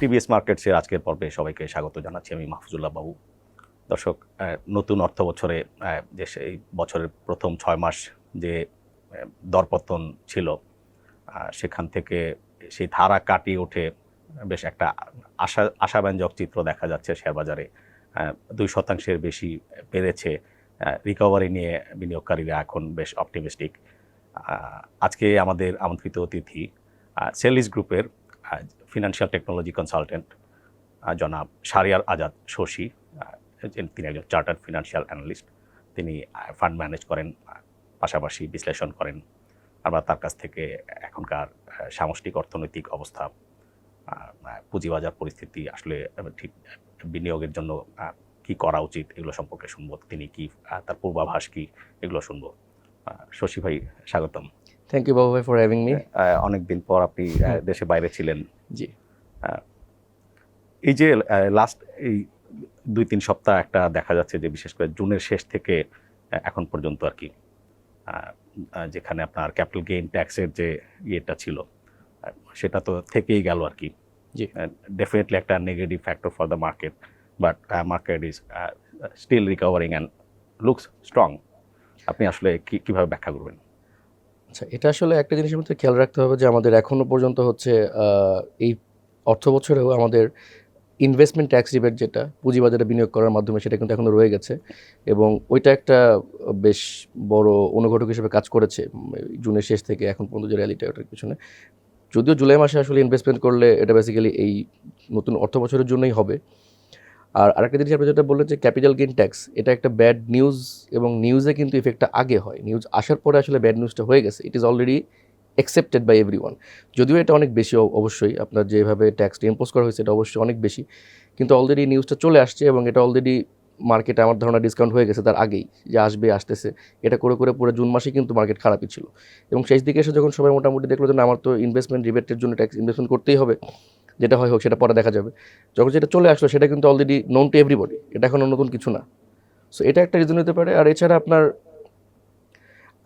TVS মার্কেটসের আজকের পর্বে সবাইকে স্বাগত জানাচ্ছি আমি মাহফুজুল্লাহ বাবু। দর্শক নতুন অর্থ বছরে যে সেই বছরের প্রথম ছয় মাস যে দরপতন ছিল সেখান থেকে সেই ধারা কাটিয়ে উঠে বেশ একটা আশা, আশাব্যঞ্জক চিত্র দেখা যাচ্ছে শেয়ার বাজারে। দুই শতাংশের বেশি বেড়েছে। রিকভারি নিয়ে বিনিয়োগকারীরা এখন বেশ অপটিমিস্টিক আজকে আমাদের আমন্ত্রিত অতিথি সেলিস গ্রুপের ফিনান্সিয়াল টেকনোলজি কনসালটেন্ট জনাব শারিয়ার আজাদ শশী তিনি একজন চার্টার্ড ফিনান্সিয়াল অ্যানালিস্ট তিনি ফান্ড ম্যানেজ করেন পাশাপাশি বিশ্লেষণ করেন। আমরা তার কাছ থেকে এখনকার সামষ্টিক অর্থনৈতিক অবস্থা পুঁজিবাজার পরিস্থিতি, আসলে ঠিক বিনিয়োগের জন্য কি করা উচিত এগুলো সম্পর্কে শুনব। তিনি কি তার পূর্বাভাস কি এগুলো শুনব। শশী ভাই, স্বাগতম। থ্যাংক ইউ বাবু ভাই ফর হ্যাভিং মি অনেক দিন পর আপনি দেশে বাইরে ছিলেন। জি। এই যে লাস্ট এই দুই তিন সপ্তাহ একটা দেখা যাচ্ছে যে বিশেষ করে জুনের শেষ থেকে এখন পর্যন্ত আর কি যেখানে আপনার ক্যাপিটাল গেইন ট্যাক্সের যে ইয়েটা ছিল সেটা তো থেকেই গেল আর কি। জি। ডেফিনেটলি একটা negative factor for the market but market is still recovering and looks strong আপনি আসলে কি কীভাবে ব্যাখ্যা করবেন? আচ্ছা এটা আসলে একটা জিনিসের মধ্যে খেয়াল রাখতে হবে যে আমাদের এখনও পর্যন্ত হচ্ছে এই অর্থ বছরেও আমাদের ইনভেস্টমেন্ট ট্যাক্স রিবেট যেটা, পুঁজিবাজারে বিনিয়োগ করার মাধ্যমে সেটা কিন্তু এখনও রয়ে গেছে। এবং ওইটা একটা বেশ বড় অনুঘটক হিসেবে কাজ করেছে জুনের শেষ থেকে এখন পর্যন্ত যে র্যালিটা ওটার পিছনে। যদিও জুলাই মাসে আসলে ইনভেস্টমেন্ট করলে এটা বেসিক্যালি এই নতুন অর্থ বছরের জন্যই হবে। আর আরেকটা জিনিস আপনি যেটা বললেন যে ক্যাপিটাল গেইন ট্যাক্স এটা একটা ব্যাড নিউজ এবং নিউজে কিন্তু ইফেক্টটা আগে হয়। নিউজ আসার পরে আসলে ব্যাড নিউজটা হয়ে গেছে। It is already accepted by every যদিও এটা অনেক বেশি অবশ্যই, আপনার যেভাবে ট্যাক্সটা ইম্পোজ করা হয়েছে এটা অবশ্যই অনেক বেশি। কিন্তু অলরেডি নিউজটা চলে আসছে এবং এটা অলরেডি মার্কেটে আমার ধারণা ডিসকাউন্ট হয়ে গেছে তার আগেই, যে আসবে, আসতেছে। এটা করে করে পুরো জুন মাসে কিন্তু মার্কেট খারাপই ছিল। এবং শেষ দিকে এসে যখন সবাই মোটামুটি দেখল যে আমার তো ইনভেস্টমেন্ট রিবেটের জন্য ট্যাক্স ইনভেস্টমেন্ট করতেই হবে যেটা হয় হোক, সেটা পরে দেখা যাবে। যখন যেটা চলে আসলো, সেটা কিন্তু অলরেডি নোন টু এভরিবডি এটা এখন নতুন কিছু না। সো এটা একটা রিজন হতে পারে। আর এছাড়া আপনার,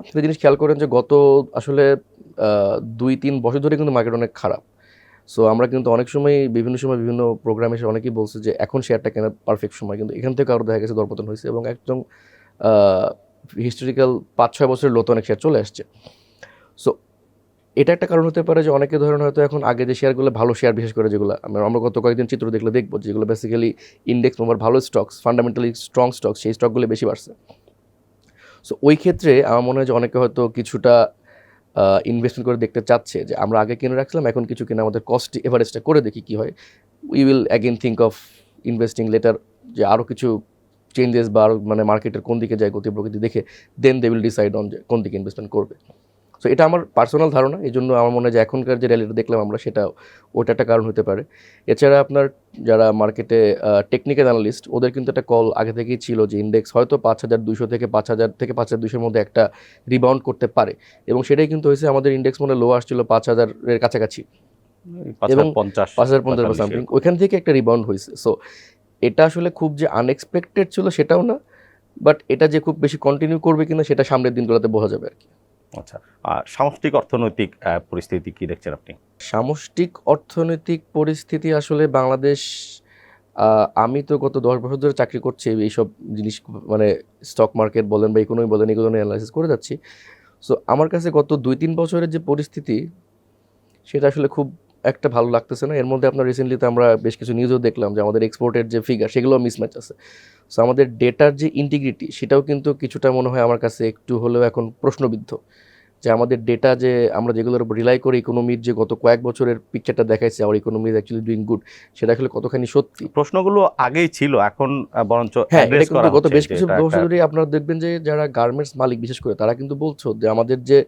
আপনি জিনিস খেয়াল করেন যে গত আসলে দুই, তিন বছর ধরে কিন্তু মার্কেট অনেক খারাপ। সো আমরা কিন্তু অনেক সময়, বিভিন্ন সময় বিভিন্ন প্রোগ্রামে এসে অনেকেই বলছে যে, এখন শেয়ারটা কেনার পারফেক্ট সময়। কিন্তু এখান থেকে আরও দেখা গেছে দরপতন হয়েছে এবং একদম হিস্টোরিক্যাল পাঁচ, ছয় বছরের লোত অনেক শেয়ার চলে আসছে। সো এটা একটা কারণ হতে পারে যে অনেকে ধরেন হয়তো এখন আগে যে শেয়ারগুলো ভালো শেয়ার বিশেষ করে যেগুলো, আমরা গত কয়েকদিন চিত্র দেখলে দেখব যেগুলো বেসিক্যালি ইন্ডেক্স নম্বর ভালো স্টকস ফান্ডামেন্টালি স্ট্রং স্টকস সেই স্টকগুলো বেশি বাড়ছে। সো ওই ক্ষেত্রে আমার মনে হয় যে অনেকে হয়তো কিছুটা ইনভেস্টমেন্ট করে দেখতে চাচ্ছে যে আমরা আগে কিনে রাখছিলাম, এখন কিছু কিনে আমাদের কস্ট এভারেজটা করে দেখি কী হয়। We will again think of investing later যে আরও কিছু চেঞ্জেস বা মানে মার্কেটের কোন দিকে যায় গতি প্রকৃতি দেখে then they will decide on যে কোন দিকে ইনভেস্টমেন্ট করবে। সো এটা আমার পার্সোনাল ধারণা এই জন্য আমার মনে হয় যে এখনকার যে র্যালিটা দেখলাম আমরা সেটা ওটা একটা কারণ হতে পারে। এছাড়া আপনার যারা মার্কেটে টেকনিক্যাল অ্যানালিস্ট ওদের কিন্তু একটা কল আগে থেকেই ছিল যে ইন্ডেক্স হয়তো পাঁচ হাজার দুশো থেকে পাঁচ হাজার থেকে পাঁচ হাজার দুশোর মধ্যে একটা রিবাউন্ড করতে পারে। এবং সেটাই কিন্তু হয়েছে আমাদের ইন্ডেক্স মনে লো আসছিল পাঁচ হাজারের কাছাকাছি। এবং পঞ্চাশ পাঁচ হাজার পঞ্চাশ সামথিং ওইখান থেকে একটা রিবাউন্ড হয়েছে। সো এটা আসলে খুব যে আনএক্সপেক্টেড ছিল সেটাও না বাট এটা যে খুব বেশি কন্টিনিউ করবে কিনা সেটা সামনের দিনগুলোতে বোঝা যাবে আর কি। আচ্ছা আর সামষ্টিক অর্থনৈতিক পরিস্থিতি কি দেখছেন আপনি? সামষ্টিক অর্থনৈতিক পরিস্থিতি আসলে বাংলাদেশ আমি তো গত দশ বছর ধরে চাকরি করছি, এইসব জিনিস মানে স্টক মার্কেট বলেন বা ইকোনমি বলেন, এগুলো নিয়ে অ্যানালাইসিস করে যাচ্ছি। সো আমার কাছে গত দুই তিন বছরের যে পরিস্থিতি, সেটা আসলে খুব একটা ভালো লাগতেছে না। এর মধ্যে আপনার রিসেন্টলিতে আমরা বেশ কিছু নিউজও দেখলাম যে আমাদের এক্সপোর্টের যে ফিগার সেগুলো মিসম্যাচ আছে। সো আমাদের ডেটার যে ইন্টিগ্রিটি সেটাও কিন্তু কিছুটা মনে হয় আমার কাছে একটু হলেও এখন প্রশ্নবিদ্ধ। যে আমাদের ডেটা যে আমরা যেগুলোর উপর রিলাই করে ইকোনমির যে গত কয়েক বছরের পিকচারটা দেখাইছে আমার economy is actually doing good সেটা আসলে কতখানি সত্যি? প্রশ্নগুলো আগেই ছিল এখন বরঞ্চ হ্যাঁ এটা কিন্তু গত বেশ কিছু বছর ধরে আপনারা দেখবেন যে যারা গার্মেন্টস মালিক বিশেষ করে তারা কিন্তু বলছো যে আমাদের যে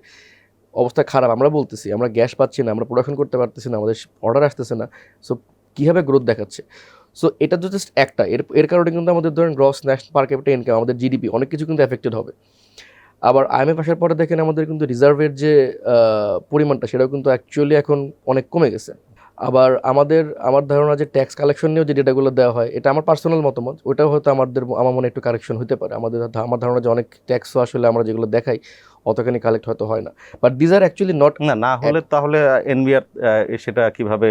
অবস্থা খারাপ, আমরা বলতেছি, আমরা গ্যাস পাচ্ছি না, আমরা প্রোডাকশন করতে পারতেছি না, আমাদের অর্ডার আসতেছে না সো কীভাবে গ্রোথ দেখাচ্ছে? সো এটা তো জাস্ট একটা, এর এর কারণে কিন্তু আমাদের ধরেন gross national per capital income আমাদের জিডিপি অনেক কিছু কিন্তু এফেক্টেড হবে। আবার আইএমএফ আসার পরে দেখেন আমাদের কিন্তু রিজার্ভের যে পরিমাণটা, সেটাও কিন্তু অ্যাকচুয়ালি এখন অনেক কমে গেছে। আবার আমাদের, আমার ধারণা যে ট্যাক্স কালেকশন নিয়েও যে ডেটাগুলো দেওয়া হয়, এটা আমার পার্সোনাল মতামত, ওটাও হয়তো আমাদের, আমার মনে একটু কারেকশন হতে পারে। আমাদের, আমার ধারণা যে অনেক ট্যাক্সও আসলে আমরা যেগুলো দেখাই অতখানি কালেক্ট হয়তো হয় না। But this are actually not না না হলে তাহলে এনবিআর সেটা কীভাবে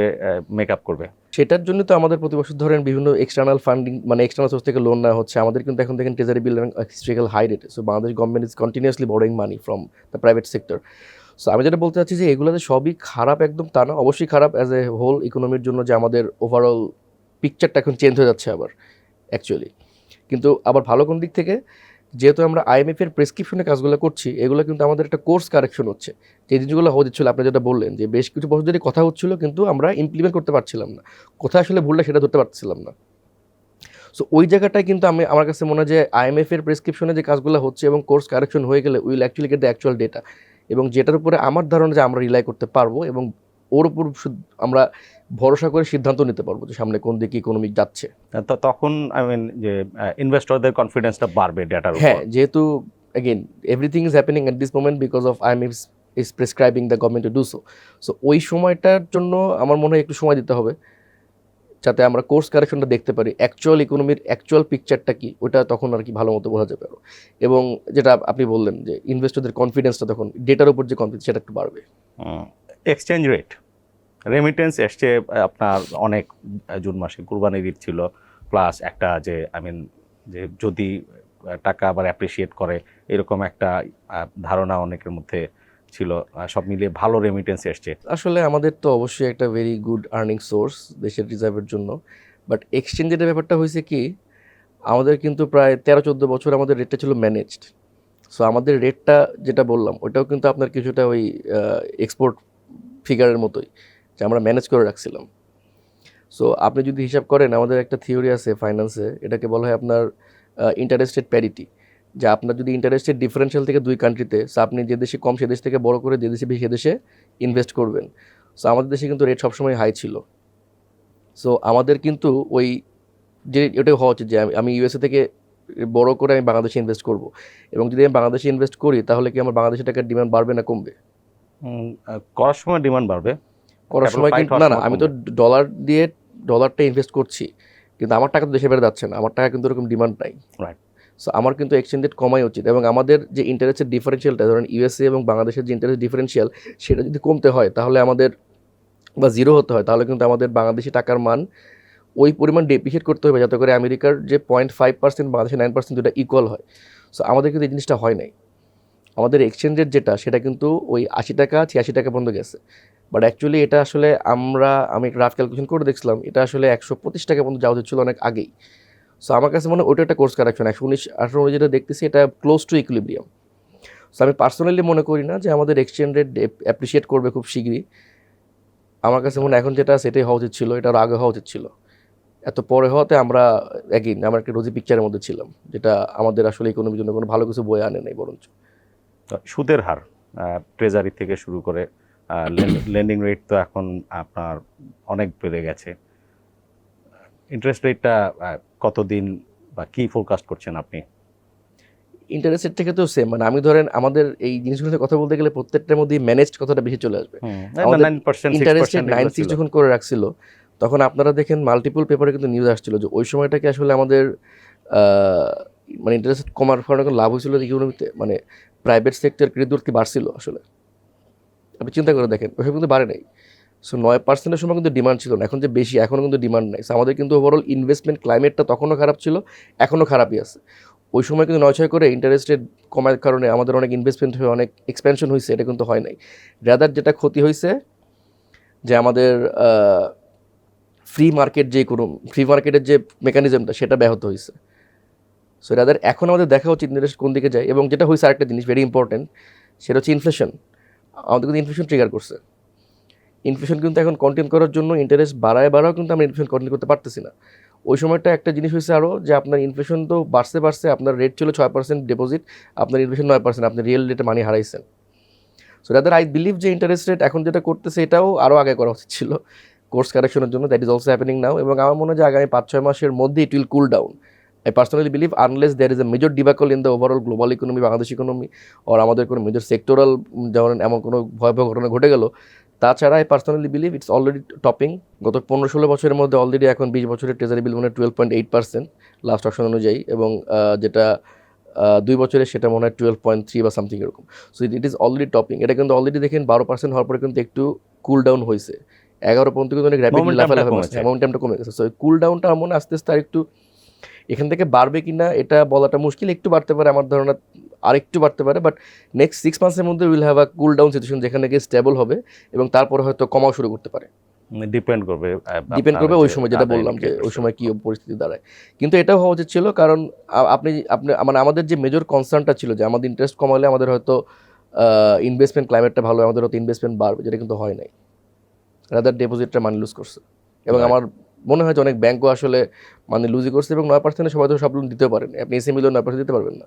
মেক আপ করবে? সেটার জন্য তো আমাদের প্রতি বছর ধরেন বিভিন্ন এক্সটার্নাল ফান্ডিং মানে এক্সটার্নাল সোর্স থেকে লোন নেওয়া হচ্ছে। আমাদের কিন্তু এখন দেখেন treasury bill historical high rate so Bangladesh government is continuously borrowing money from the private sector so আমি যেটা বলতে চাচ্ছি যে এগুলোতে সবই খারাপ একদম তা না। অবশ্যই খারাপ অ্যাজ এ হোল ইকোনমির জন্য যে আমাদের ওভারঅল পিকচারটা এখন চেঞ্জ হয়ে যাচ্ছে আবার অ্যাকচুয়ালি কিন্তু আবার ভালো কোন দিক থেকে? যেহেতু আমরা আইএমএফ এর প্রেসক্রিপশনে কাজগুলো করছি, এগুলো কিন্তু আমাদের একটা কোর্স কারেকশন হচ্ছে। যে জিনিসগুলো হচ্ছিল আপনি যেটা বললেন যে বেশ কিছু বছর ধরে কথা হচ্ছিল, কিন্তু আমরা ইমপ্লিমেন্ট করতে পারছিলাম না। কোথায় আসলে ভুলটা সেটা ধরতে পারছিলাম না। সো ওই জায়গাটায় কিন্তু আমি, আমার কাছে মনে হয় যে আইএমএফ এর প্রেসক্রিপশনে যে কাজগুলো হচ্ছে এবং কোর্স কারেকশন হয়ে গেলে will actually get the actual data এবং যেটার উপরে আমার ধারণা যে আমরা রিলাই করতে পারব এবং ওর উপর আমরা ভরসা করে সিদ্ধান্ত নিতে পারব যে সামনে কোন দিকে ইকোনমিক যাচ্ছে। তো তখন আই মিন যে ইনভেস্টরদের কনফিডেন্সটা বাড়বে ডেটার উপর। হ্যাঁ যেহেতু again everything is happening at this moment because of I M is prescribing the government to do so so ওই সময়টার জন্য আমার মনে হয় একটু সময় দিতে হবে যাতে আমরা কোর্স কারেকশনটা দেখতে পারি। অ্যাকচুয়াল ইকোনমির অ্যাকচুয়াল পিকচারটা কি ওটা তখন আর কি ভালো মতো বোঝা যাবে আরও। এবং যেটা আপনি বললেন যে ইনভেস্টরদের কনফিডেন্সটা তখন ডেটার উপর যে কনফিডেন্স সেটা একটু বাড়বে। এক্সচেঞ্জ রেট রেমিটেন্স এসছে আপনার অনেক জুন মাসে কুরবানির ঈদ ছিল প্লাস একটা যে আই মিন যে যদি টাকা আবার অ্যাপ্রিসিয়েট করে, এরকম একটা ধারণা অনেকের মধ্যে ছিল সব মিলিয়ে ভালো রেমিটেন্স এসছে। আসলে আমাদের তো অবশ্যই একটা ভেরি গুড আর্নিং সোর্স দেশের রিজার্ভের জন্য বাট এক্সচেঞ্জের ব্যাপারটা হয়েছে কি, আমাদের কিন্তু প্রায় তেরো চোদ্দ বছর আমাদের রেটটা ছিল ম্যানেজড সো আমাদের রেটটা যেটা বললাম, ওটাও কিন্তু আপনার কিছুটা ওই এক্সপোর্ট ফিগারের মতোই। যে আমরা ম্যানেজ করে রাখছিলাম। সো আপনি যদি হিসাব করেন, আমাদের একটা থিওরি আছে ফাইন্যান্সে এটাকে বলা হয় আপনার ইন্টারেস্টেড প্যারিটি যে আপনার যদি ইন্টারেস্টেড ডিফারেন্সিয়াল থেকে দুই কান্ট্রিতে সো আপনি যে দেশে কম, সে দেশ থেকে বড় করে, যে দেশে বেশি দেশে ইনভেস্ট করবেন। সো আমাদের দেশে কিন্তু রেট সবসময় হাই ছিল। সো আমাদের কিন্তু ওই যে এটাই হওয়া উচিত যে, আমি- ইউএসএ থেকে বড় করে আমি বাংলাদেশে ইনভেস্ট করব। এবং যদি আমি বাংলাদেশে ইনভেস্ট করি, তাহলে কি আমার বাংলাদেশে টাকার ডিমান্ড বাড়বে না কমবে? করার সময় ডিমান্ড বাড়বে। করার সময় কিন্তু না না আমি তো ডলার দিয়ে ডলারটা ইনভেস্ট করছি কিন্তু আমার টাকা তো দেশে বেড়ে যাচ্ছে না আমার টাকা কিন্তু এরকম ডিমান্ড নাই। Right. সো আমার কিন্তু এক্সচেঞ্জ রেট কমাই উচিত এবং আমাদের যে ইন্টারেস্টের ডিফারেন্সিয়ালটা ধরেন ইউএসএ এবং বাংলাদেশের যে ইন্টারেস্ট ডিফারেন্সিয়াল সেটা যদি কমতে হয় তাহলে আমাদের বা জিরো হতে হয় তাহলে কিন্তু আমাদের বাংলাদেশি টাকার মান ওই পরিমাণ ডেপ্রিসিয়েট করতে হবে যাতে করে আমেরিকার যে পয়েন্ট ফাইভ পার্সেন্ট বাংলাদেশের নাইন পার্সেন্ট দুটা ইকুয়াল হয়। সো আমাদের কিন্তু এই জিনিসটা হয় নাই। আমাদের এক্সচেঞ্জ রেট যেটা সেটা কিন্তু ওই আশি টাকা ছিয়াশি টাকা পর্যন্ত গেছে। বাট অ্যাকচুয়ালি এটা আসলে আমরা, আমি রাফ ক্যালকুলেশন করে দেখছিলাম, এটা আসলে একশো পঁচিশ টাকা পর্যন্ত যাওয়া উচিত ছিল অনেক আগেই। সো আমার কাছে মনে হয় ওটা একটা কোর্স কারেকশন একশো উনিশ, আঠারো উনিশ যেটা দেখতেছি এটা ক্লোজ টু ইকুইলিব্রিয়াম সো আমি পার্সোনালি মনে করি না যে আমাদের এক্সচেঞ্জ রেট অ্যাপ্রিসিয়েট করবে খুব শীঘ্রই। আমার কাছে মনে এখন যেটা সেটাই হওয়া উচিত ছিল, এটা আগে হওয়া উচিত ছিল। এত পরে হওয়াতে আমরা একই আমরা একটা রোজি পিকচারের মধ্যে ছিলাম, যেটা আমাদের আসলে ইকোনমির জন্য কোনো ভালো কিছু বয়ে আনে নাই বরঞ্চ। সুদের হার ট্রেজারি থেকে শুরু করে লেন্ডিং রেট তো এখন আপনার অনেক বেড়ে গেছে। ইন্টারেস্ট রেটটা কতদিন বা কি ফোরকাস্ট করছেন আপনি? ইন্টারেস্টের থেকে তো সেম মানে আমি ধরেন আমাদের এই জিনিসগুলোতে কথা বলতে গেলে প্রত্যেকটার মধ্যে ম্যানেজড কথাটা বেশি চলে আসবে। আমাদের নাইন সিক্স যখন করে রাখছিল তখন আপনারা দেখেন মাল্টিপল পেপারে কিন্তু নিউজ আসছিল যে ওই সময়টাকে আসলে আমাদের মানে ইন্টারেস্ট কমার ফলে লাভ হয়েছিল ইকোনমিতে মানে প্রাইভেট সেক্টর ক্রেডিট কি বাড়ছিল আসলে? আপনি চিন্তা করে দেখেন ওইসব কিন্তু বাড়ে নাই। সো নয় পার্সেন্টের সময় কিন্তু ডিমান্ড ছিল না, এখন যে বেশি, এখনও কিন্তু ডিমান্ড নাই। So, আমাদের কিন্তু ওভারঅল ইনভেস্টমেন্ট ক্লাইমেটটা তখনও খারাপ ছিল, এখনও খারাপই আছে। ওই সময় কিন্তু নয় ছয় করে ইন্টারেস্ট রেট কমার কারণে আমাদের অনেক ইনভেস্টমেন্ট হয়ে, অনেক এক্সপেনশন হয়েছে, এটা কিন্তু হয় নাই। রাদার যেটা ক্ষতি হয়েছে, যে আমাদের ফ্রি মার্কেট যে কোনো ফ্রি মার্কেটের যে মেকানিজমটা সেটা ব্যাহত হয়েছে। সো রাদার এখন আমাদের দেখা উচিত ইন্টারেস্ট কোন দিকে যায়, এবং যেটা হয়েছে আরেকটা জিনিস ভেরি ইম্পর্টেন্ট সেটা হচ্ছে ইনফ্লেশন আমাদের কিন্তু ইনফ্লেশন ট্রিগার করছে। ইনফ্লেশন কিন্তু এখন কন্টেন করার জন্য ইন্টারেস্ট বাড়ায় বাড়াও কিন্তু আমরা ইনফ্লেশন কন্টেন করতে পারতেছি না। ওই সময়টা একটা জিনিস হয়েছে আরও যে আপনার ইনফ্লেশন তো বাড়ছে বাড়ছে, আপনার রেট ছিল ছয় পার্সেন্ট ডিপোজিট আপনার ইনফ্লেশন নয় পার্সেন্ট আপনি রিয়েল রেটে মানি হারাইছেন। সো রাদার আই বিলিভ যে ইন্টারেস্ট রেট এখন যেটা করতেছে এটাও আরও আগে করা উচিত ছিল। কোর্স কারেকশনের জন্য that is also happening now এবং আমার মনে হয় যে আগামী পাঁচ, ছয় মাসের মধ্যে it will cool down I personally believe unless there is a major debacle in the overall global economy Bangladesh economy or আমাদের কোনো মেজর সেক্টোরাল যেমন এমন কোনো ভয়াবহ ঘটনা ঘটে গেল তাছাড়া I personally believe it's already topping গত পনেরো ষোলো বছরের মধ্যে অলরেডি এখন বিশ বছরের ট্রেজারি বিল মানে twelve point eight percent last option অনুযায়ী এবং যেটা দুই বছরে সেটা মনে হয় টুয়েলভ পয়েন্ট থ্রি বা সামথিং এরকম। So it is already topping এটা কিন্তু অলরেডি দেখেন বারো পার্সেন্ট হওয়ার পরে কিন্তু একটু কুল ডাউন হয়েছে। এগারো পর্যন্ত কিন্তু অনেক র্যাপিড লাফালাফি মোমেন্টামটা কমে গেছে। সো কুল ডাউনটা মনে আস্তে আস্তে আর একটু এখান থেকে বাড়বে কিনা এটা বলাটা মুশকিল একটু বাড়তে পারে আমার ধারণা আর একটু বাড়তে পারে বাট নেক্সট সিক্স মান্থসের মধ্যে will have a cool down situation যেখানে গিয়ে স্টেবল হবে এবং তারপরে হয়তো কমাও শুরু করতে পারে। ডিপেন্ড করবে ডিপেন্ড করবে ওই সময় যেটা বললাম যে ওই সময় কি পরিস্থিতি দাঁড়ায়। কিন্তু এটাও হওয়া উচিত ছিল কারণ আপনি আপনি মানে আমাদের যে মেজর কনসার্নটা ছিল যে আমাদের ইন্টারেস্ট কমালে আমাদের হয়তো ইনভেস্টমেন্ট ক্লাইমেটটা ভালো আমাদের হয়তো ইনভেস্টমেন্ট বাড়বে যেটা কিন্তু হয় নাই। রাদার ডিপোজিটটা মানি লুজ করছে। এবং আমার মনে হয় যে অনেক ব্যাংকও আসলে মানে লুজই করছে এবং নয় পার্সেন্টে সবাই তো সব লোন দিতে পারেন। আপনি এসএমই লোন নয় পার্সেন্ট দিতে পারবেন না।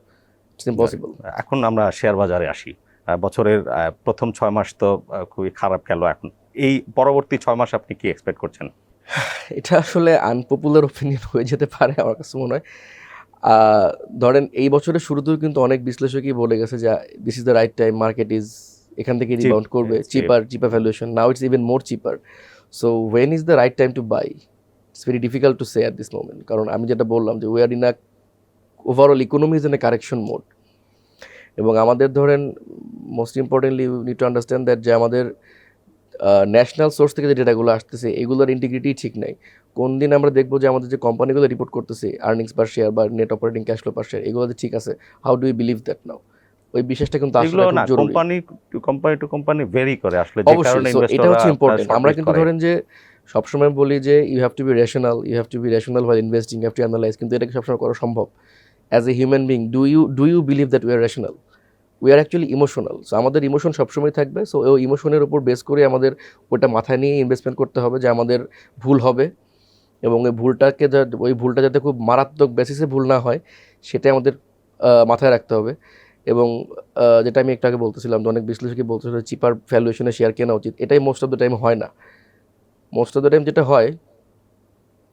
ইটস ইম্পসিবল এখন আমরা শেয়ার বাজারে আসি। বছরের প্রথম ছয় মাস তো খুবই খারাপ গেল। এখন এই পরবর্তী ছয় মাস আপনি কি এক্সপেক্ট করছেন? এটা আসলে আনপপুলার ওপিনিয়ন হয়ে যেতে পারে আমার কাছে মনে হয়। ধরেন এই বছরের শুরুতেও কিন্তু অনেক বিশ্লেষকই বলে গেছে যে this is the right time market is এখান থেকে রিবাউন্ড করবে। Cheaper cheaper valuation now it's even more cheaper so when is the right time to buy it's very difficult to say at this moment কারণ আমি যেটা বললাম যে we are in a overall economy is in a correction mode এবং আমাদের ধরেন most importantly need to understand that যে আমাদের ন্যাশনাল সোর্স থেকে যে ডেটাগুলো আসতেছে এগুলোর ইন্টিগ্রিটি ঠিক নাই। কোন দিন আমরা দেখব যে আমাদের যে কোম্পানিগুলো রিপোর্ট করতেছে আর্নিংস পার শেয়ার বা net operating cash flow per share এগুলো ঠিক আছে how do you believe that now ওই বিশেষটা কিন্তু আসলে জরুরি। Company to company to company vary করে আসলে যে কারণে এটা হচ্ছে ইম্পর্টেন্ট আমরা কিন্তু ধরেন যে সবসময় বলি যে you have to be rational you have to be rational while investing have to analyse কিন্তু এটাকে সবসময় করা সম্ভব। As a human being do you do you believe that we are rational we are actually emotional so আমাদের emotion সবসময় থাকবে। So ওই ইমোশনের উপর বেস করে আমাদের ওটা মাথায় নিয়ে ইনভেস্টমেন্ট করতে হবে যে আমাদের ভুল হবে। এবং ওই ভুলটাকে ওই ভুলটা যাতে খুব মারাত্মক বেসিসে ভুল না হয়, সেটাই আমাদের মাথায় রাখতে হবে। এবং যেটা আমি একটু আগে বলতেছিলাম অনেক বিশ্লেষকই বলতেছিল চিপার ভ্যালুয়েশনে শেয়ার কেনা উচিত। এটাই মোস্ট অফ দ্য টাইম হয় না। মোস্ট অফ দ্য টাইম যেটা হয়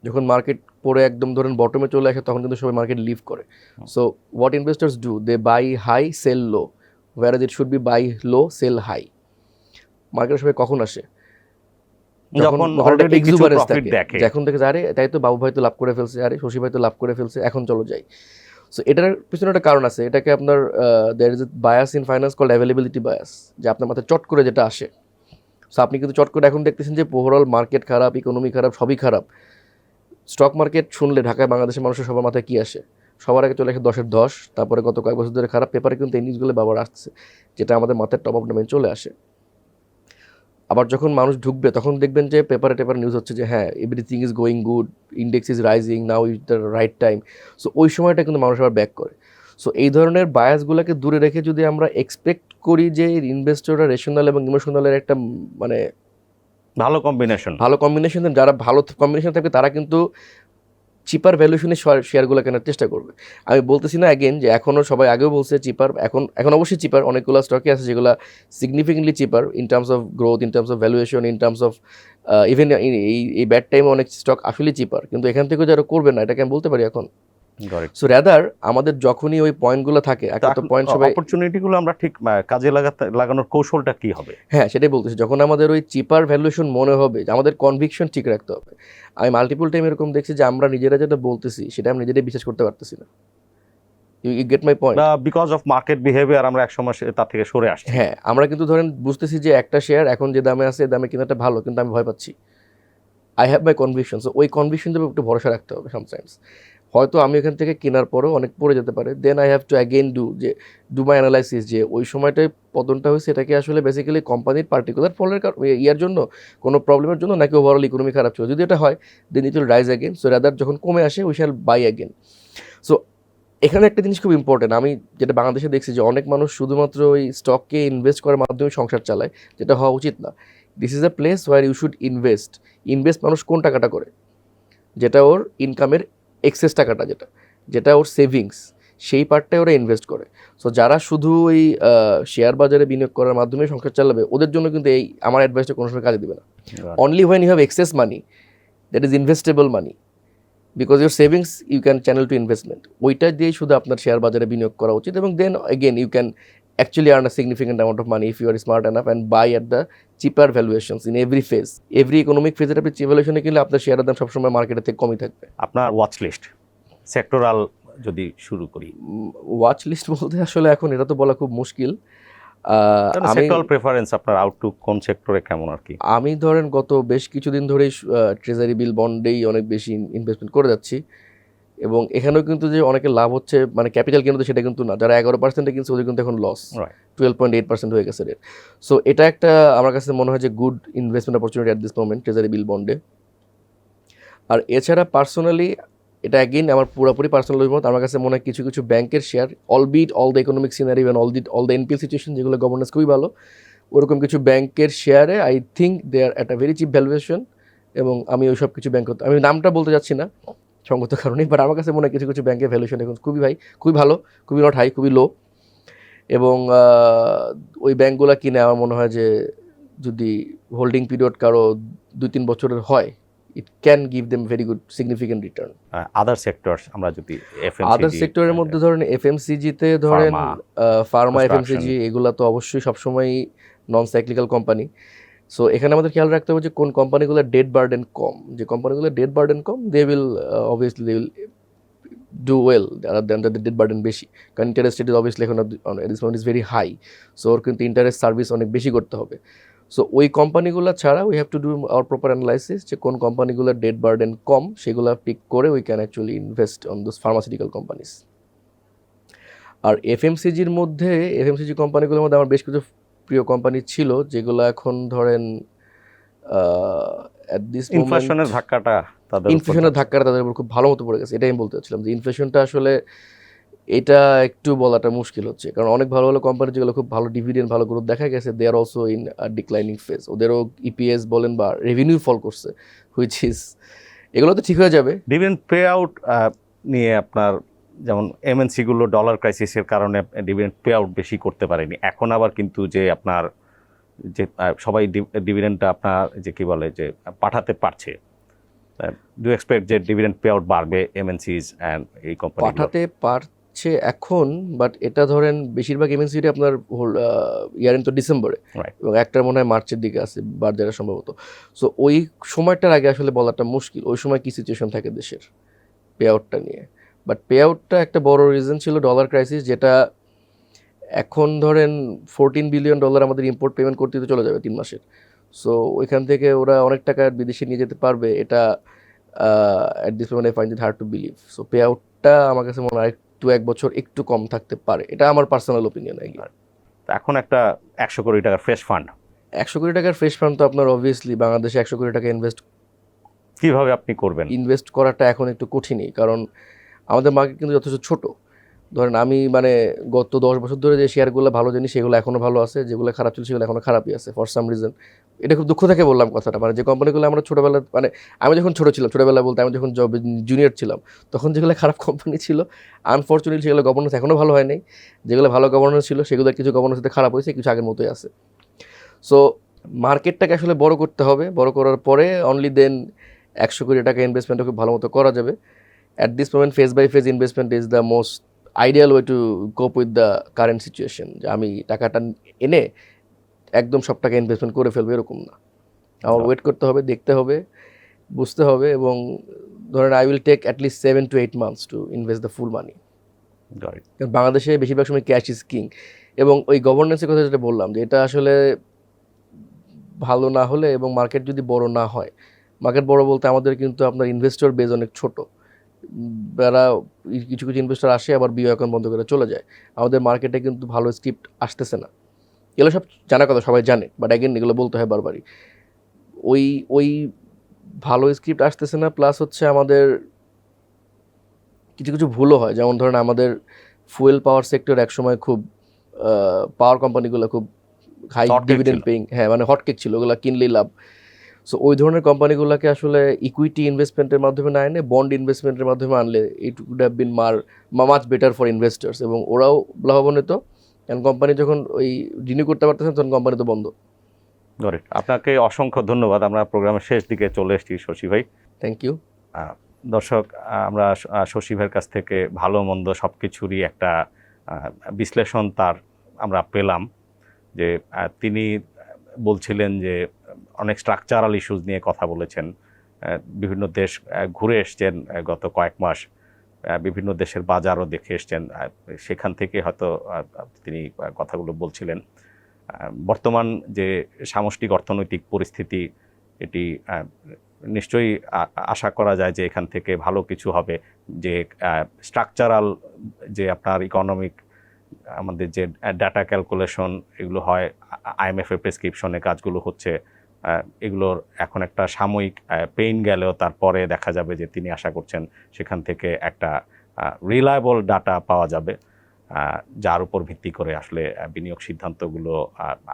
যখন মার্কেট পরে একদম ধরেন বটমে চলে আসে তখন কিন্তু সবাই মার্কেট লিভ করে। So what investors do they buy high sell low where it should be buy low sell high market সবাই কখন আসে? যখন একটা অলরেডি কিছু থাকে। দেখে। থেকে আরে তাই তো বাবু ভাই তো লাভ করে ফেলছে আরে শশী ভাই তো লাভ করে ফেলছে এখন চলো যাই। সো এটার পিছনে একটা কারণ আছে। এটাকে আপনার there is bias in finance call availability bias যে আপনার মাথায় চট করে যেটা আসে সো আপনি কিন্তু চট করে এখন দেখতেছেন যে ওভারঅল মার্কেট খারাপ ইকোনমি খারাপ, সবই খারাপ। স্টক মার্কেট শুনলে ঢাকায় বাংলাদেশের মানুষের সবার মাথায় কী আসে? সবার আগে চলে আসে দশের দশ, তারপরে গত কয়েক বছর ধরে খারাপ পেপারে কিন্তু এই নিউজগুলো বাবার আসছে, যেটা আমাদের মাথায় টপ অফ নামে চলে আসে। আবার যখন মানুষ ঢুকবে, তখন দেখবেন যে পেপারে টেপারে নিউজ হচ্ছে যে হ্যাঁ everything is going good index is rising now is the right time so ওই সময়টা কিন্তু মানুষ আবার ব্যাক করে। সো এই ধরনের বায়াসগুলোকে দূরে রেখে যদি আমরা এক্সপেক্ট করি যে ইনভেস্টররা রেশনাল এবং ইমোশনালের একটা মানে ভালো কম্বিনেশন ভালো কম্বিনেশন যারা ভালো কম্বিনেশন থাকবে তারা কিন্তু চিপার ভ্যালুয়েশনে শেয়ারগুলো কেনার চেষ্টা করবে। আমি বলতেছি না অ্যাগেন যে এখনও সবাই আগেও বলছে চিপার এখন এখন অবশ্যই চিপার অনেকগুলো স্টকে আছে যেগুলো significantly cheaper in terms of growth in terms of valuation in terms of even এই এই ব্যাড টাইমে অনেক স্টক আসলেই চিপার কিন্তু এখান থেকেও যারা করবে না এটাকে আমি বলতে পারি এখন। সো র্যাদার আমাদের যখনই ওই পয়েন্টগুলো থাকে একটা তো পয়েন্ট সবাই অপরচুনিটি গুলো আমরা ঠিক কাজে লাগাতে লাগানোর কৌশলটা কি হবে? হ্যাঁ সেটাই বলতেছি। যখন আমাদের ওই চিপার ভ্যালুয়েশন মনে হবে যে আমাদের কনভিকশন ঠিক রাখতে হবে। আমি মাল্টিপল টাইম এরকম দেখছি যে আমরা নিজেরা যেটা বলতেছি সেটা আমরা নিজেরাই বিশ্বাস করতে পারতেছি না। You get my point because of market behaviour আমরা এক সময় তার থেকে সরে আসছি। হ্যাঁ আমরা কিন্তু ধরেন বুঝতেছি যে একটা শেয়ার এখন যে দামে আছে দামে কেনাটা ভালো কিন্তু আমি ভয় পাচ্ছি। I have my conviction so ওই কনভিকশন একটু ভরসা রাখতে হবে সামটাইমস হয়তো আমি এখান থেকে কেনার পরেও অনেক পড়ে যেতে পারে। Then I have to again do যে ডু মাই অ্যানালাইসিস যে, ওই সময়টায় পতনটা হয়েছে এটাকে আসলে বেসিক্যালি কোম্পানির পার্টিকুলার ফলের ইয়ার জন্য? কোনো প্রবলেমের জন্য? নাকি ওভারঅল ইকোনমি খারাপ ছিল? যদি এটা হয় then it will rise again so rather যখন কমে আসে we shall buy again so এখানে একটা জিনিস খুব ইম্পর্টেন্ট আমি যেটা বাংলাদেশে দেখছি যে, অনেক মানুষ শুধুমাত্র ওই স্টককে ইনভেস্ট করার মাধ্যমে সংসার চালায়, যেটা হওয়া উচিত না। This is a place where you should invest invest মানুষ কোন টাকাটা করে? যেটা ওর ইনকামের এক্সেস টাকাটা যেটা যেটা ওর সেভিংস সেই পার্টটাই ওরা ইনভেস্ট করে। সো যারা শুধু ওই শেয়ার বাজারে বিনিয়োগ করার মাধ্যমে সংসার চালাবে ওদের জন্য কিন্তু এই আমার অ্যাডভাইসটা কোনো সময় কাজে দেবে না। Only when you have excess money that is investable money because your savings you can channel to investment ওইটা দিয়েই শুধু আপনার শেয়ার বাজারে বিনিয়োগ করা উচিত এবং then again you can actually earn a significant amount of money if you are smart enough and buy at the cheaper valuations in every phase every economic ফেজের আপনি ভ্যালুয়েশনে কিনলে আপনার শেয়ারের দাম সবসময় মার্কেটের থেকে কমই থাকবে। আপনার ওয়াচ লিস্ট সেক্টরাল যদি শুরু করি। ওয়াচ লিস্ট বলতে আসলে এখন এটা তো বলা খুব মুশকিল। সেক্টরাল প্রেফারেন্স আপনার আউটলুক কোন সেক্টরে কেমন আর কি? আমি ধরেন গত বেশ কিছুদিন ধরেই ট্রেজারি বিল বন্ডেই অনেক বেশি ইনভেস্টমেন্ট করে যাচ্ছি। এবং এখানেও কিন্তু যে অনেকে লাভ হচ্ছে মানে ক্যাপিটাল কিনতে সেটা কিন্তু না। যারা এগারো পার্সেন্টে কিনছে ওদের কিন্তু এখন loss. Twelve point eight percent হয়ে গেছে রেট সো এটা একটা আমার কাছে মনে হয় যে good investment opportunity at this moment treasury bill বন্ডে আর এছাড়া পার্সোনালি এটা অ্যাগেন আমার পুরোপুরি পার্সোনাল অভিমত। আমার কাছে মনে হয় কিছু কিছু ব্যাংকের share albeit all the economic scenario all the all the NPL situation যেগুলো গভর্নেন্স খুবই ভালো ওরকম কিছু ব্যাংকের শেয়ারে I think they are at a very cheap valuation এবং আমি ওই সব কিছু ব্যাংক আমি নামটা বলতে যাচ্ছি না। সঙ্গত কারণে বাট আমার কাছে মনে হয় কিছু কিছু ব্যাংকের ভ্যালুয়েশন এখন খুবই ভাই খুবই ভালো খুবই নট হাই খুবই লো এবং ওই ব্যাংকগুলো কিনে আমার মনে হয় যে যদি হোল্ডিং পিরিয়ড কারও দুই তিন বছরের হয় it can give them very good significant return other sector আমরা যদি আদার সেক্টরের মধ্যে ধরেন এফ এফএমসিজিতে ধরেন ফার্মা construction. এফএমসিজি এগুলা তো অবশ্যই সবসময় নন সাইক্লিক্যাল কোম্পানি সো এখানে আমাদের খেয়াল রাখতে হবে যে কোন কোম্পানিগুলোর ডেট বার্ডেন কম। যে কোম্পানিগুলোর debt burden com they will obviously they will do well the debt burden বেশি। কারণ ইন্টারেস্ট রেট ইজ অবভিয়াসলি এখন this is very high so ওর কিন্তু ইন্টারেস্ট সার্ভিস অনেক বেশি করতে হবে। সো ওই কোম্পানিগুলো ছাড়া we have to do our proper analysis যে কোন কোম্পানিগুলোর ডেট বার্ডেন কম, সেগুলো পিক করে we can actually invest on those pharmaceutical companies আর এফএমসিজির মধ্যে এফএমসিজি কোম্পানিগুলোর মধ্যে আমার বেশ কিছু প্রিয় কোম্পানি ছিল যেগুলো এখন ধরেন ইনফ্লেশনের ধাক্কাটা তাদের ইনফ্লেশনের ধাক্কাটা তাদের উপর খুব ভালো মতো পড়ে গেছে এটাই আমি বলতে চাচ্ছিলাম যে ইনফ্লেশনটা আসলে এটা একটু বলাটা মুশকিল হচ্ছে কারণ অনেক ভালো ভালো কোম্পানি যেগুলো খুব ভালো ডিভিডেন্ড ভালো গ্রোথ দেখা গেছে they are also in declining phase ওদেরও ইপিএস বলেন বা রেভিনিউ ফল করছে হুইচ ইজ এগুলো তো ঠিক হয়ে যাবে। ডিভিডেন্ড পে আউট নিয়ে আপনার যেমন এমএনসিগুলো ডলার ক্রাইসিসের কারণে ডিভিডেন্ড পে আউট বেশি করতে পারেনি। এখন আবার কিন্তু যে আপনার যে সবাই ডিভিডেন্ডটা আপনার যে কি বলে যে পাঠাতে পারছে ডু এক্সপেক্ট যে ডিভিডেন্ড পে আউট বাড়বে এমএনসিজ অ্যান্ড এই কোম্পানি পাঠাতে পারছে এখন বাট এটা ধরেন বেশিরভাগ এমএনসিটি আপনার হোল ইয়ার তো ডিসেম্বরে. এবং একটার মনে হয় মার্চের দিকে আছে বাজারে সম্ভবত। সো ওই সময়টার আগে আসলে বলাটা মুশকিল ওই সময় কি সিচুয়েশন থাকে দেশের পে আউটটা নিয়ে? বাট পে আউটটা একটা বড় রিজন ছিল ডলার ক্রাইসিস যেটা এখন ধরেন ফোরটিন বিলিয়ন ডলার আমাদের ইম্পোর্ট পেমেন্ট করতে তো চলে যাবে তিন মাসের। সো ওইখান থেকে ওরা অনেক টাকা বিদেশে নিয়ে যেতে পারবে এটা at this moment I find it hard to believe so pay আউটটা আমার কাছে মনে হয় একটু এক বছর একটু কম থাকতে পারে এটা আমার পার্সোনাল ওপিনিয়ন এখন একটা একশো কোটি টাকার ফ্রেশ ফান্ড একশো কোটি টাকার ফ্রেশ ফান্ড তো আপনার অবভিয়াসলি বাংলাদেশে একশো কোটি টাকা ইনভেস্ট কীভাবে আপনি করবেন? ইনভেস্ট করাটা এখন একটু কঠিনই কারণ আমাদের মার্কেট কিন্তু যথেষ্ট ছোট। ধরেন আমি মানে গত দশ বছর ধরে যে শেয়ারগুলো ভালো জানি সেগুলো এখনও ভালো আছে, যেগুলো খারাপ ছিল, সেগুলো এখনও খারাপই আছে ফর সাম রিজন এটা খুব দুঃখ থেকে বললাম কথাটা মানে যে কোম্পানিগুলো আমরা ছোটোবেলা মানে আমি যখন ছোটো ছিলাম ছোটোবেলা বলতে আমি যখন জব জুনিয়র ছিলাম, তখন যেগুলো খারাপ কোম্পানি ছিল আনফর্চুনেটলি সেগুলো গভর্নেন্স এখনও ভালো হয় নাই যেগুলো ভালো গভর্নেন্স ছিল সেগুলো কিছু গভর্নেন্স খারাপ হয়েছে, কিছু আগের মতোই আছে। সো মার্কেটটাকে আসলে বড় করতে হবে, বড় করার পরে অনলি দেন একশো কোটি টাকা ইনভেস্টমেন্টটা খুব ভালো মতো করা যাবে। At this moment phase by phase investment is the most ideal way to cope with the current situation যে আমি টাকাটা এনে একদম সব টাকা ইনভেস্টমেন্ট করে ফেলব এরকম না। আমার ওয়েট করতে হবে দেখতে হবে বুঝতে হবে এবং ধরেন I will take at least seven to eight months to invest the full money. কারণ বাংলাদেশে বেশিরভাগ সময় ক্যাশ ইজ কিং এবং ওই গভর্নেন্সের কথা যেটা বললাম যে এটা আসলে ভালো না হলে এবং মার্কেট যদি বড় না হয় মার্কেট বড় বলতে আমাদের কিন্তু আপনার ইনভেস্টর বেজ অনেক ছোট। যারা কিছু কিছু ইনভেস্টর আসে আবার বিও অ্যাকাউন্ট বন্ধ করে চলে যায়। আমাদের মার্কেটে কিন্তু ভালো স্ক্রিপ্ট আসতেছে না। এগুলো সব জানা কথা সবাই জানে। বাট অ্যাগেন এগুলো বলতে হয় বারবারই। ওই ওই ভালো স্ক্রিপ্ট আসতেছে না প্লাস হচ্ছে আমাদের কিছু কিছু ভুলও হয়। যেমন ধরেন আমাদের ফুয়েল পাওয়ার সেক্টর একসময় খুব পাওয়ার কোম্পানিগুলো খুব হাই ডিভিডেন্ড পেইং হ্যাঁ মানে হটকেক ছিল। ওগুলো কিনলেই লাভ। সো ওই ধরনের কোম্পানিগুলোকে আসলে ইকুইটি ইনভেস্টমেন্টের মাধ্যমে না এনে বন্ড ইনভেস্টমেন্টের মাধ্যমে আনলে ইট উড হ্যাভ বিন মার মাচ বেটার ফর ইনভেস্টার্স এবং ওরাও লাভবান্বিত কারণ কোম্পানি যখন ওই রিনিউ করতে পারতেছেন তখন কোম্পানি তো বন্ধ. আপনাকে অসংখ্য ধন্যবাদ। আমরা প্রোগ্রামের শেষ দিকে চলে এসেছি শশী ভাই। থ্যাংক ইউ দর্শক আমরা শশী ভাইয়ের কাছ থেকে ভালো মন্দ সব কিছুরই একটা বিশ্লেষণ তার আমরা পেলাম যে তিনি বলছিলেন যে অনেক স্ট্রাকচারাল ইস্যুজ নিয়ে কথা বলেছেন। বিভিন্ন দেশ ঘুরে এসছেন গত কয়েক মাস। বিভিন্ন দেশের বাজারও দেখে এসছেন। সেখান থেকে হয়তো তিনি কথাগুলো বলছিলেন। বর্তমান যে সামষ্টিক অর্থনৈতিক পরিস্থিতি, এটি নিশ্চয়ই আশা করা যায় যে এখান থেকে ভালো কিছু হবে। যে স্ট্রাকচারাল যে আপনার ইকোনমিক আমাদের যে ডাটা ক্যালকুলেশন এগুলো হয় আইএমএফ এর প্রেসক্রিপশনে কাজগুলো হচ্ছে। এগুলোর এখন একটা সাময়িক পেইন গেলেও তারপরে দেখা যাবে যে তিনি আশা করছেন সেখান থেকে একটা রিলায়েবল ডাটা পাওয়া যাবে। যার উপর ভিত্তি করে আসলে বিনিয়োগ সিদ্ধান্তগুলো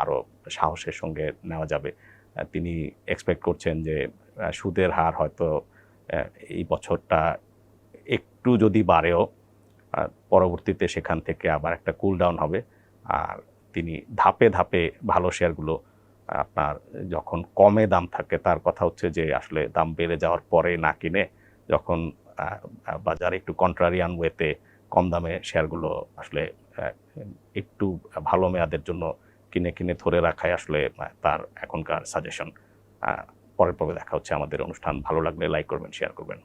আরও সাহসের সঙ্গে নেওয়া যাবে। তিনি এক্সপেক্ট করছেন যে সুদের হার হয়তো এই বছরটা একটু যদি বাড়েও পরবর্তীতে সেখান থেকে আবার একটা কুল ডাউন হবে। আর তিনি ধাপে ধাপে ভালো শেয়ারগুলো আপনার যখন কমে দাম থাকে, তার কথা হচ্ছে যে আসলে দাম বেড়ে যাওয়ার পরে না কিনে যখন বাজারে একটু কন্ট্রারিয়ান ওয়েতে কম দামে শেয়ারগুলো আসলে একটু ভালো মেয়াদের জন্য কিনে কিনে ধরে রাখাই আসলে তার এখনকার সাজেশন পরের পর্বে দেখা হচ্ছে আমাদের অনুষ্ঠান। ভালো লাগলে লাইক করবেন শেয়ার করবেন।